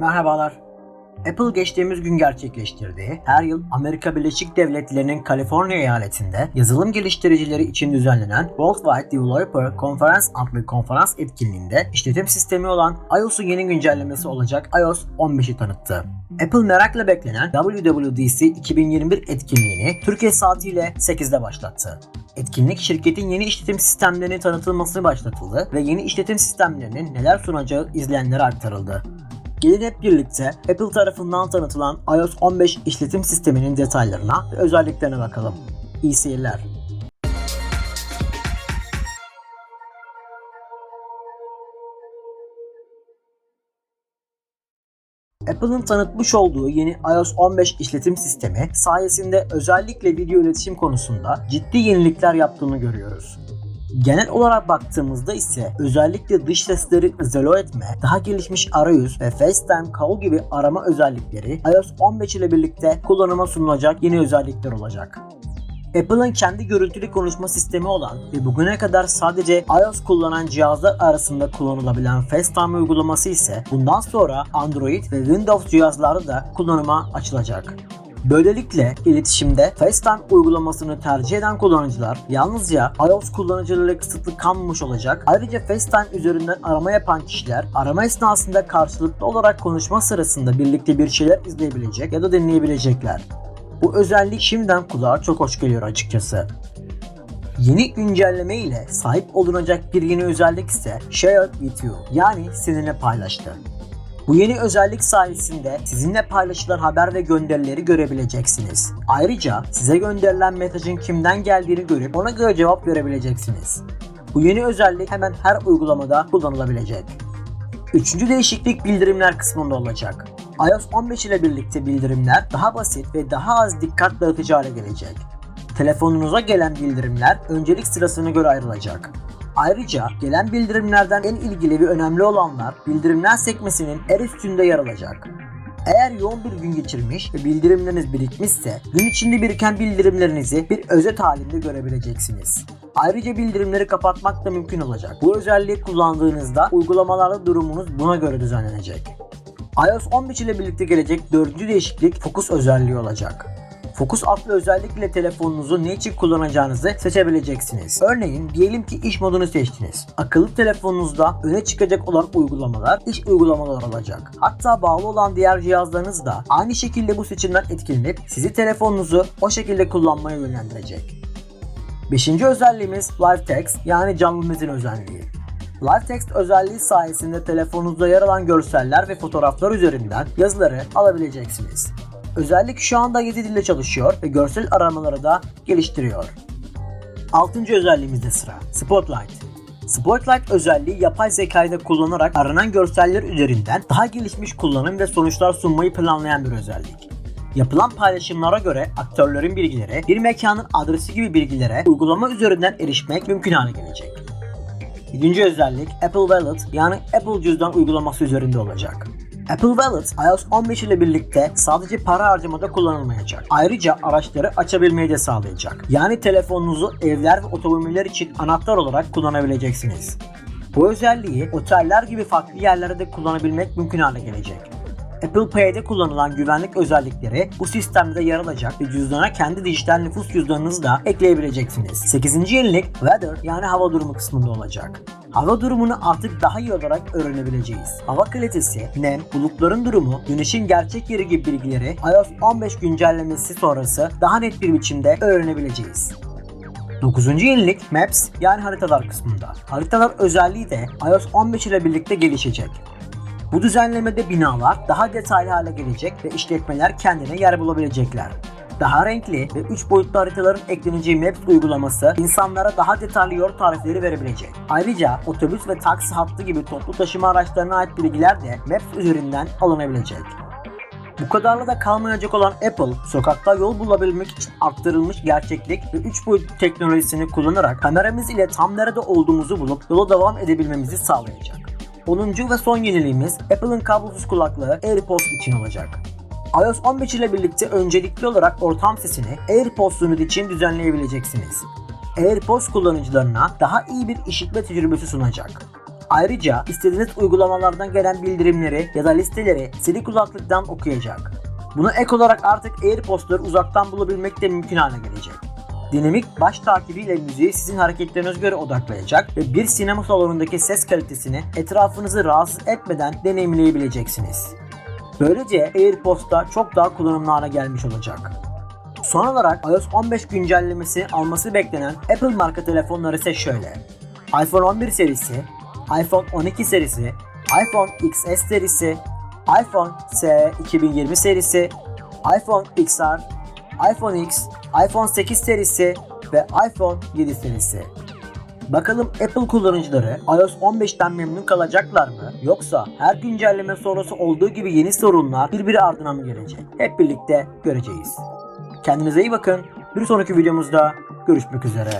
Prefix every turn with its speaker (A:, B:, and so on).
A: Merhabalar. Apple geçtiğimiz gün gerçekleştirdiği her yıl Amerika Birleşik Devletleri'nin Kaliforniya eyaletinde yazılım geliştiricileri için düzenlenen Worldwide Developer Conference adlı konferans etkinliğinde işletim sistemi olan iOS'un yeni güncellemesi olacak iOS 15'i tanıttı. Apple merakla beklenen WWDC 2021 etkinliğini Türkiye saatiyle 8'de başlattı. Etkinlik şirketin yeni işletim sistemlerinin tanıtılmasını başlatıldı ve yeni işletim sistemlerinin neler sunacağı izleyenlere aktarıldı. Gelin hep birlikte Apple tarafından tanıtılan iOS 15 işletim sisteminin detaylarına ve özelliklerine bakalım. İyi seyirler. Apple'ın tanıtmış olduğu yeni iOS 15 işletim sistemi sayesinde özellikle video iletişim konusunda ciddi yenilikler yaptığını görüyoruz. Genel olarak baktığımızda ise özellikle dış sesleri izole etme, daha gelişmiş arayüz ve FaceTime Call gibi arama özellikleri iOS 15 ile birlikte kullanıma sunulacak yeni özellikler olacak. Apple'ın kendi görüntülü konuşma sistemi olan ve bugüne kadar sadece iOS kullanan cihazlar arasında kullanılabilen FaceTime uygulaması ise bundan sonra Android ve Windows cihazlarda da kullanıma açılacak. Böylelikle iletişimde FaceTime uygulamasını tercih eden kullanıcılar yalnızca iOS kullanıcılarıyla kısıtlı kalmamış olacak. Ayrıca FaceTime üzerinden arama yapan kişiler arama esnasında karşılıklı olarak konuşma sırasında birlikte bir şeyler izleyebilecek ya da dinleyebilecekler. Bu özellik şimdiden kulağa çok hoş geliyor açıkçası. Yeni güncelleme ile sahip olunacak bir yeni özellik ise Share with You yani seninle paylaştı. Bu yeni özellik sayesinde sizinle paylaşılan haber ve gönderileri görebileceksiniz. Ayrıca size gönderilen mesajın kimden geldiğini görüp ona göre cevap verebileceksiniz. Bu yeni özellik hemen her uygulamada kullanılabilecek. Üçüncü değişiklik bildirimler kısmında olacak. iOS 15 ile birlikte bildirimler daha basit ve daha az dikkat dağıtıcı hale gelecek. Telefonunuza gelen bildirimler öncelik sırasına göre ayrılacak. Ayrıca gelen bildirimlerden en ilgili ve önemli olanlar bildirimler sekmesinin en üstünde yer alacak. Eğer yoğun bir gün geçirmiş ve bildirimleriniz birikmişse gün içinde biriken bildirimlerinizi bir özet halinde görebileceksiniz. Ayrıca bildirimleri kapatmak da mümkün olacak. Bu özelliği kullandığınızda uygulamalarda durumunuz buna göre düzenlenecek. iOS 15 ile birlikte gelecek dördüncü değişiklik fokus özelliği olacak. Fokus adlı özellikle telefonunuzu ne için kullanacağınızı seçebileceksiniz. Örneğin diyelim ki iş modunu seçtiniz. Akıllı telefonunuzda öne çıkacak olan uygulamalar iş uygulamalar olacak. Hatta bağlı olan diğer cihazlarınız da aynı şekilde bu seçimden etkilenip sizi telefonunuzu o şekilde kullanmaya yönlendirecek. Beşinci özelliğimiz Live Text yani canlı metin özelliği. Live Text özelliği sayesinde telefonunuzda yer alan görseller ve fotoğraflar üzerinden yazıları alabileceksiniz. Özellik şu anda 7 dilde çalışıyor ve görsel aramaları da geliştiriyor. 6. özelliğimizde sıra Spotlight. Spotlight özelliği yapay zekayı da kullanarak aranan görseller üzerinden daha gelişmiş kullanım ve sonuçlar sunmayı planlayan bir özellik. Yapılan paylaşımlara göre aktörlerin bilgileri, bir mekanın adresi gibi bilgilere uygulama üzerinden erişmek mümkün hale gelecek. 7. özellik Apple Wallet yani Apple cüzdan uygulaması üzerinde olacak. Apple Wallet iOS 15 ile birlikte sadece para harcamada kullanılmayacak. Ayrıca araçları açabilmeyi de sağlayacak. Yani telefonunuzu evler ve otomobiller için anahtar olarak kullanabileceksiniz. Bu özelliği oteller gibi farklı yerlerde de kullanabilmek mümkün hale gelecek. Apple Pay'de kullanılan güvenlik özellikleri bu sistemde yer alacak ve cüzdana kendi dijital nüfus cüzdanınızı da ekleyebileceksiniz. 8. yenilik Weather yani hava durumu kısmında olacak. Hava durumunu artık daha iyi olarak öğrenebileceğiz. Hava kalitesi, nem, bulutların durumu, güneşin gerçek yeri gibi bilgileri iOS 15 güncellemesi sonrası daha net bir biçimde öğrenebileceğiz. 9. yenilik Maps yani haritalar kısmında. Haritalar özelliği de iOS 15 ile birlikte gelişecek. Bu düzenlemede binalar daha detaylı hale gelecek ve işletmeler kendine yer bulabilecekler. Daha renkli ve 3 boyutlu haritaların ekleneceği Maps uygulaması insanlara daha detaylı yol tarifleri verebilecek. Ayrıca otobüs ve taksi hattı gibi toplu taşıma araçlarına ait bilgiler de Maps üzerinden alınabilecek. Bu kadarla da kalmayacak olan Apple, sokakta yol bulabilmek için arttırılmış gerçeklik ve 3 boyutlu teknolojisini kullanarak kameramız ile tam nerede olduğumuzu bulup yola devam edebilmemizi sağlayacak. 10. ve son yeniliğimiz Apple'ın kablosuz kulaklığı AirPods için olacak. iOS 15 ile birlikte öncelikli olarak ortam sesini AirPods unit için düzenleyebileceksiniz. AirPods kullanıcılarına daha iyi bir işitme tecrübesi sunacak. Ayrıca istediğiniz uygulamalardan gelen bildirimleri ya da listeleri seri kulaklıktan okuyacak. Buna ek olarak artık AirPods'ları uzaktan bulabilmek de mümkün hale gelecek. Dinamik baş takibiyle müziği sizin hareketlerinize göre odaklayacak ve bir sinema salonundaki ses kalitesini etrafınızı rahatsız etmeden deneyimleyebileceksiniz. Böylece AirPods'ta çok daha kullanımlı hale gelmiş olacak. Son olarak iOS 15 güncellemesi alması beklenen Apple marka telefonları ise şöyle. iPhone 11 serisi, iPhone 12 serisi, iPhone XS serisi, iPhone SE 2020 serisi, iPhone XR, iPhone X, iPhone 8 serisi ve iPhone 7 serisi. Bakalım Apple kullanıcıları iOS 15'ten memnun kalacaklar mı? Yoksa her güncelleme sonrası olduğu gibi yeni sorunlar birbiri ardına mı gelecek? Hep birlikte göreceğiz. Kendinize iyi bakın. Bir sonraki videomuzda görüşmek üzere.